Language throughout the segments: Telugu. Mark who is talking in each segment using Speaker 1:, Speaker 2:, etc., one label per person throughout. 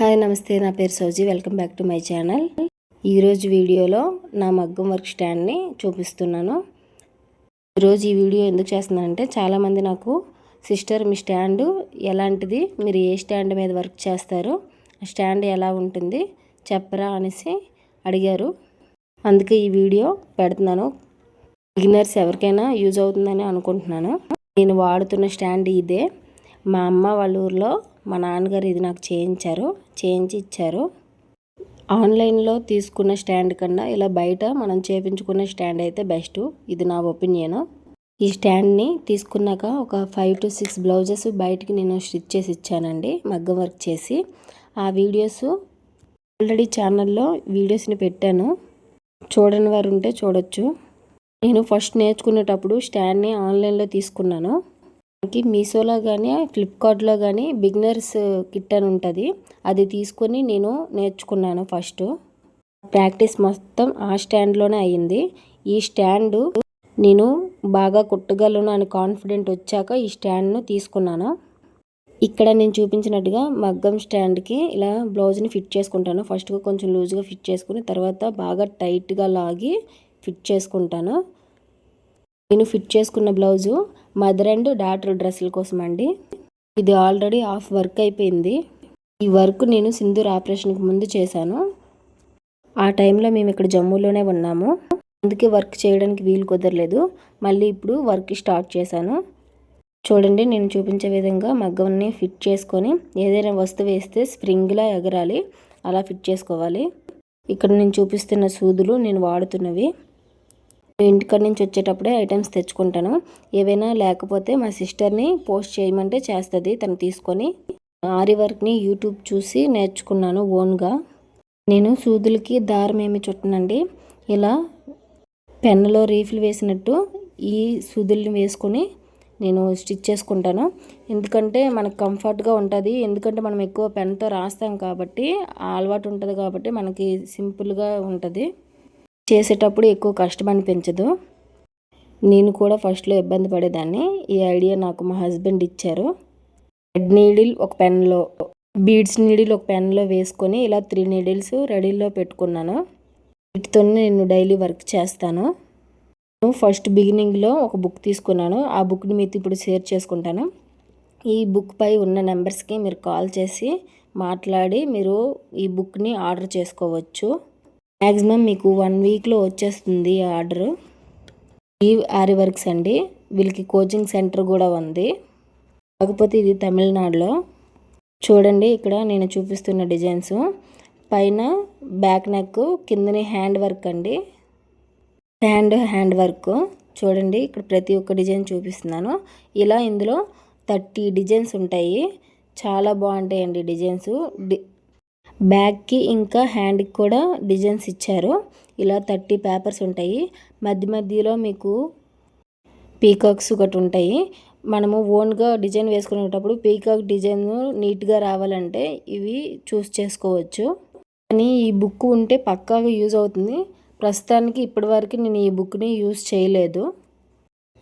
Speaker 1: హాయ్ నమస్తే. నా పేరు Souji. Welcome back to my channel. ఈరోజు వీడియోలో నా మగ్గం వర్క్ స్టాండ్ని చూపిస్తున్నాను. ఈరోజు ఈ వీడియో ఎందుకు చేస్తున్నానంటే చాలామంది నాకు సిస్టర్ మీ స్టాండు ఎలాంటిది? మీరు ఏ స్టాండ్ మీద వర్క్ చేస్తారు? స్టాండ్ ఎలా ఉంటుంది? చెప్పరా? అనేసి అడిగారు. అందుకే ఈ వీడియో పెడుతున్నాను. బిగినర్స్ ఎవరికైనా యూజ్ అవుతుందని అనుకుంటున్నాను. నేను వాడుతున్న స్టాండ్ ఇదే. మా అమ్మ వాళ్ళ ఊర్లో మా నాన్నగారు ఇది నాకు చేయించారు చేయించి ఇచ్చారు ఆన్లైన్లో తీసుకున్న స్టాండ్ కన్నా ఇలా బయట మనం చేపించుకున్న స్టాండ్ అయితే బెస్ట్. ఇది నా ఒపీనియన్. ఈ స్టాండ్ని తీసుకున్నాక ఒక ఫైవ్ టు సిక్స్ బ్లౌజెస్ బయటికి నేను స్టిచ్ చేసి ఇచ్చానండి మగ్గం వర్క్ చేసి. ఆ వీడియోస్ ఆల్రెడీ ఛానల్లో వీడియోస్ని పెట్టాను. చూడని వారు ఉంటే చూడొచ్చు. నేను ఫస్ట్ నేర్చుకునేటప్పుడు స్టాండ్ని ఆన్లైన్లో తీసుకున్నాను. మనకి మీషోలో కానీ ఫ్లిప్కార్ట్లో కానీ బిగినర్స్ కిట్ అని ఉంటుంది. అది తీసుకొని నేను నేర్చుకున్నాను ఫస్ట్. ప్రాక్టీస్ మొత్తం ఆ స్టాండ్లోనే అయ్యింది. ఈ స్టాండ్ నేను బాగా కుట్టగలను అని కాన్ఫిడెంట్ వచ్చాక ఈ స్టాండ్ను తీసుకున్నాను. ఇక్కడ నేను చూపించినట్టుగా మగ్గం స్టాండ్కి ఇలా బ్లౌజ్ని ఫిట్ చేసుకుంటాను. ఫస్ట్గా కొంచెం లూజ్గా ఫిట్ చేసుకుని తర్వాత బాగా టైట్గా లాగి ఫిట్ చేసుకుంటాను. నేను ఫిట్ చేసుకున్న బ్లౌజు మదర్ అండ్ డాటర్ డ్రెస్సుల కోసం అండి ఇది ఆల్రెడీ హాఫ్ వర్క్ అయిపోయింది. ఈ వర్క్ నేను సింధూర్ ఆపరేషన్కి ముందు చేశాను. ఆ టైంలో మేము ఇక్కడ జమ్మూలోనే ఉన్నాము. అందుకే వర్క్ చేయడానికి వీలు కుదరలేదు. మళ్ళీ ఇప్పుడు వర్క్ స్టార్ట్ చేశాను. చూడండి నేను చూపించే విధంగా మగ్గంని ఫిట్ చేసుకొని ఏదైనా వస్తువు వేస్తే స్ప్రింగ్లా ఎగరాలి. అలా ఫిట్ చేసుకోవాలి. ఇక్కడ నేను చూపిస్తున్న సూదులు నేను వాడుతున్నవి. ఇంటికాడ నుంచి వచ్చేటప్పుడే ఐటమ్స్ తెచ్చుకుంటాను. ఏవైనా లేకపోతే మా సిస్టర్ని పోస్ట్ చేయమంటే చేస్తుంది తను తీసుకొని. ఆరి వర్క్ని యూట్యూబ్ చూసి నేర్చుకున్నాను ఓన్గా. నేను సూదులకి దారం ఏమి చుట్టనండి. ఇలా పెన్నులో రీఫిల్ వేసినట్టు ఈ సూదుల్ని వేసుకొని నేను స్టిచ్ చేసుకుంటాను. ఎందుకంటే మనకు కంఫర్ట్గా ఉంటుంది. ఎందుకంటే మనం ఎక్కువ పెన్తో రాస్తాం కాబట్టి అలవాటు ఉంటుంది కాబట్టి మనకి సింపుల్గా ఉంటుంది. చేసేటప్పుడు ఎక్కువ కష్టం అనిపించదు నేను కూడా ఫస్ట్లో ఇబ్బంది పడేదాన్ని. ఈ ఐడియా నాకు మా హస్బెండ్ ఇచ్చారు. రెడ్ నీడిల్ ఒక పెన్లో బీడ్స్ నీడిల్ ఒక పెన్లో వేసుకొని ఇలా త్రీ నీడిల్స్ రెడీలో పెట్టుకున్నాను. వీటితోనే నేను డైలీ వర్క్ చేస్తాను. ఫస్ట్ బిగినింగ్లో ఒక బుక్ తీసుకున్నాను. ఆ బుక్ని మీతో ఇప్పుడు షేర్ చేసుకుంటాను. ఈ బుక్ పై ఉన్న నెంబర్స్కి మీరు కాల్ చేసి మాట్లాడి మీరు ఈ బుక్ని ఆర్డర్ చేసుకోవచ్చు. మ్యాక్సిమం మీకు వన్ వీక్లో వచ్చేస్తుంది ఆర్డర్. ఈ ఆరి వర్క్స్ అండి. వీళ్ళకి కోచింగ్ సెంటర్ కూడా ఉంది. కాకపోతే ఇది తమిళనాడులో. చూడండి ఇక్కడ నేను చూపిస్తున్న డిజైన్స్. పైన బ్యాక్ నెక్ కిందని హ్యాండ్ వర్క్ అండి. Hand hand work. చూడండి ఇక్కడ ప్రతి ఒక్క డిజైన్ చూపిస్తున్నాను. ఇలా ఇందులో థర్టీ డిజైన్స్ ఉంటాయి. చాలా బాగుంటాయండి డిజైన్స్. డి బ్యాగ్కి ఇంకా హ్యాండ్కి కూడా డిజైన్స్ ఇచ్చారు. ఇలా థర్టీ పేపర్స్ ఉంటాయి. మధ్య మధ్యలో మీకు పీకాక్స్ ఒకటి ఉంటాయి. మనము ఓన్గా డిజైన్ వేసుకునేటప్పుడు పీకాక్ డిజైన్ నీట్గా రావాలంటే ఇవి చూస్ చేసుకోవచ్చు. కానీ ఈ బుక్ ఉంటే పక్కాగా యూజ్ అవుతుంది. ప్రస్తుతానికి ఇప్పటివరకు నేను ఈ బుక్ని యూజ్ చేయలేదు.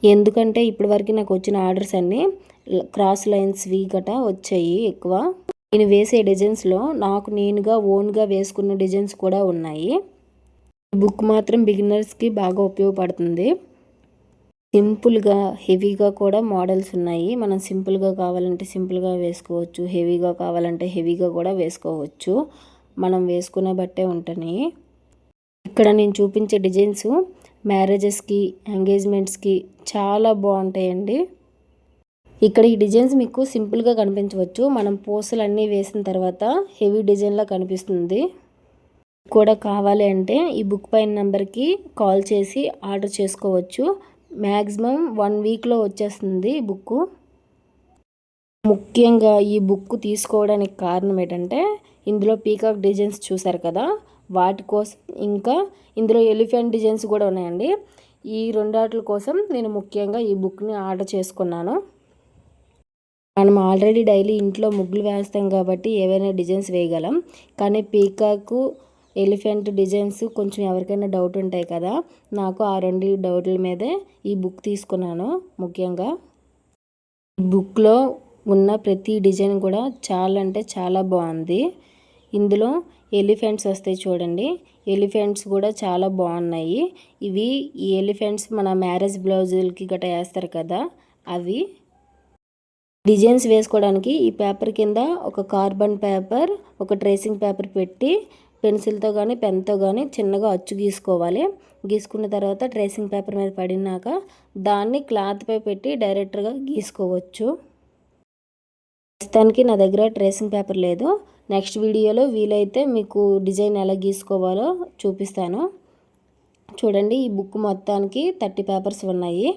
Speaker 1: ఎందుకంటే ఇప్పటివరకు నాకు వచ్చిన ఆర్డర్స్ అన్నీ క్రాస్ లైన్స్వి గట్రా గట వచ్చాయి ఎక్కువ. నేను వేసే డిజైన్స్లో నాకు నేనుగా ఓన్గా వేసుకున్న డిజైన్స్ కూడా ఉన్నాయి. బుక్ మాత్రం బిగినర్స్కి బాగా ఉపయోగపడుతుంది. సింపుల్గా హెవీగా కూడా మోడల్స్ ఉన్నాయి. మనం సింపుల్గా కావాలంటే సింపుల్గా వేసుకోవచ్చు. హెవీగా కావాలంటే హెవీగా కూడా వేసుకోవచ్చు. మనం వేసుకునే బట్టే ఉంటాయి ఇక్కడ నేను చూపించే డిజైన్స్ మ్యారేజెస్కి ఎంగేజ్మెంట్స్కి చాలా బాగుంటాయండి. ఇక్కడ ఈ డిజైన్స్ మీకు సింపుల్గా కనిపించవచ్చు. మనం పూసలు అన్నీ వేసిన తర్వాత హెవీ డిజైన్లా కనిపిస్తుంది. కూడా కావాలి అంటే ఈ బుక్ పైన నెంబర్కి కాల్ చేసి ఆర్డర్ చేసుకోవచ్చు. మ్యాక్సిమం వన్ వీక్లో వచ్చేస్తుంది ఈ బుక్ ముఖ్యంగా ఈ బుక్ తీసుకోవడానికి కారణం ఏంటంటే ఇందులో పీకాక్ డిజైన్స్ చూసారు కదా? వాటి కోసం ఇంకా ఇందులో ఎలిఫెంట్ డిజైన్స్ కూడా ఉన్నాయండి. ఈ రెండాట్ల కోసం నేను ముఖ్యంగా ఈ బుక్ని ఆర్డర్ చేసుకున్నాను. మనం ఆల్రెడీ డైలీ ఇంట్లో ముగ్గులు వేస్తాం కాబట్టి ఏవైనా డిజైన్స్ వేయగలం. కానీ పీకాకు ఎలిఫెంట్ డిజైన్స్ కొంచెం ఎవరికైనా డౌట్ ఉంటాయి కదా నాకు ఆ రెండు డౌట్ల మీదే ఈ బుక్ తీసుకున్నాను ముఖ్యంగా. బుక్లో ఉన్న ప్రతి డిజైన్ కూడా చాలా అంటే చాలా బాగుంది. ఇందులో ఎలిఫెంట్స్ వస్తాయి చూడండి. ఎలిఫెంట్స్ కూడా చాలా బాగున్నాయి. ఇవి ఈ ఎలిఫెంట్స్ మన మ్యారేజ్ బ్లౌజులకి గట్రా వేస్తారు కదా అవి డిజైన్స్ వేసుకోవడానికి ఈ పేపర్ కింద ఒక కార్బన్ పేపర్ ఒక ట్రేసింగ్ పేపర్ పెట్టి పెన్సిల్తో కానీ పెన్తో కానీ చిన్నగా అచ్చు గీసుకోవాలి. గీసుకున్న తర్వాత ట్రేసింగ్ పేపర్ మీద పడినాక దాన్ని క్లాత్పై పెట్టి డైరెక్ట్గా గీసుకోవచ్చు. ప్రస్తుతానికి నా దగ్గర ట్రేసింగ్ పేపర్ లేదు. నెక్స్ట్ వీడియోలో వీలైతే మీకు డిజైన్ ఎలా గీసుకోవాలో చూపిస్తాను. చూడండి ఈ బుక్ మొత్తానికి థర్టీ పేపర్స్ ఉన్నాయి.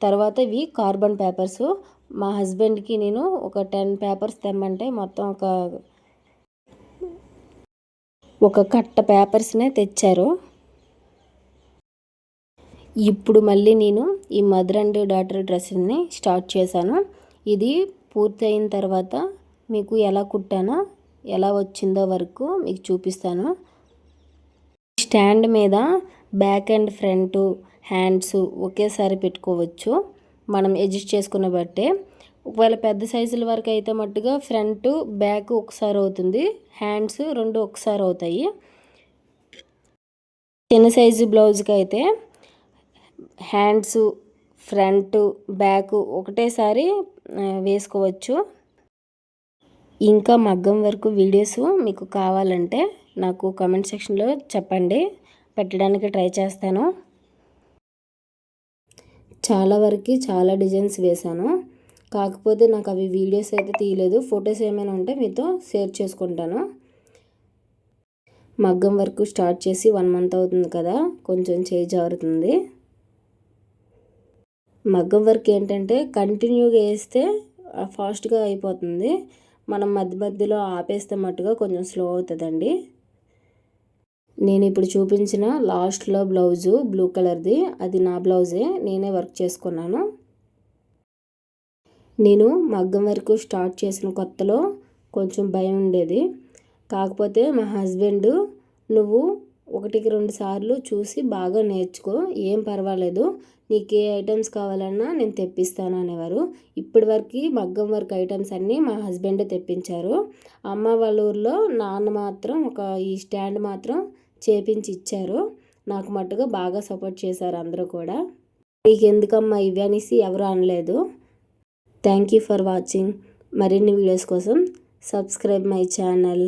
Speaker 1: తర్వాత ఇవి కార్బన్ పేపర్స్. మా హస్బెండ్కి నేను ఒక టెన్ పేపర్స్ తెమ్మంటే మొత్తం ఒక ఒక కట్ట పేపర్స్నే తెచ్చారు. ఇప్పుడు మళ్ళీ నేను ఈ మదర్ అండ్ డాటర్ డ్రెస్ని స్టార్ట్ చేశాను. ఇది పూర్తి అయిన తర్వాత మీకు ఎలా కుట్టానో ఎలా వచ్చిందో వరకు మీకు చూపిస్తాను. స్టాండ్ మీద బ్యాక్ అండ్ ఫ్రంట్ హ్యాండ్స్ ఒకేసారి పెట్టుకోవచ్చు. మనం అడ్జస్ట్ చేసుకున్న బట్టే ఒకవేళ పెద్ద సైజుల వరకు అయితే మట్టుగా ఫ్రంట్ బ్యాక్ ఒకసారి అవుతుంది. హ్యాండ్స్ రెండు ఒకసారి అవుతాయి. చిన్న సైజు బ్లౌజ్కి అయితే హ్యాండ్స్ ఫ్రంట్ బ్యాక్ ఒకటేసారి వేసుకోవచ్చు. ఇంకా మగ్గం వరకు వీడియోస్ మీకు కావాలంటే నాకు కమెంట్ సెక్షన్లో చెప్పండి. పెట్టడానికి ట్రై చేస్తాను. చాలా వరకు చాలా డిజైన్స్ వేశాను. కాకపోతే నాకు అవి వీడియోస్ అయితే తీయలేదు. ఫొటోస్ ఏమైనా ఉంటే మీతో షేర్ చేసుకుంటాను. మగ్గం వరకు స్టార్ట్ చేసి వన్ మంత్ అవుతుంది కదా కొంచెం చేజ్ జారుతుంది మగ్గం వర్క్ ఏంటంటే కంటిన్యూగా వేస్తే ఫాస్ట్గా అయిపోతుంది. మనం మధ్య మధ్యలో ఆపేస్తే మట్టుగా కొంచెం స్లో అవుతుందండి. నేను ఇప్పుడు చూపించిన లాస్ట్లో బ్లౌజు బ్లూ కలర్ది అది నా బ్లౌజే నేనే వర్క్ చేసుకున్నాను. నేను మగ్గం వరకు స్టార్ట్ చేసిన కొత్తలో కొంచెం భయం ఉండేది. కాకపోతే మా హస్బెండ్ నువ్వు ఒకటికి రెండు సార్లు చూసి బాగా నేర్చుకో ఏం పర్వాలేదు నీకు ఏ ఐటమ్స్ కావాలన్నా నేను తెప్పిస్తాను అనేవారు. ఇప్పటి వరకు మగ్గం వర్క్ ఐటమ్స్ అన్నీ మా హస్బెండ్ తెప్పించారు. అమ్మ వాళ్ళ ఊర్లో నాన్న మాత్రం ఒక ఈ స్టాండ్ మాత్రం చేపించి ఇచ్చారు నాకు మట్టుగా బాగా సపోర్ట్ చేశారు అందరూ కూడా. మీకు ఎందుకమ్మా ఇవి అనేసి ఎవరు అనలేదు. Thank you for watching. మరిన్ని వీడియోస్ కోసం సబ్స్క్రైబ్ మై ఛానల్.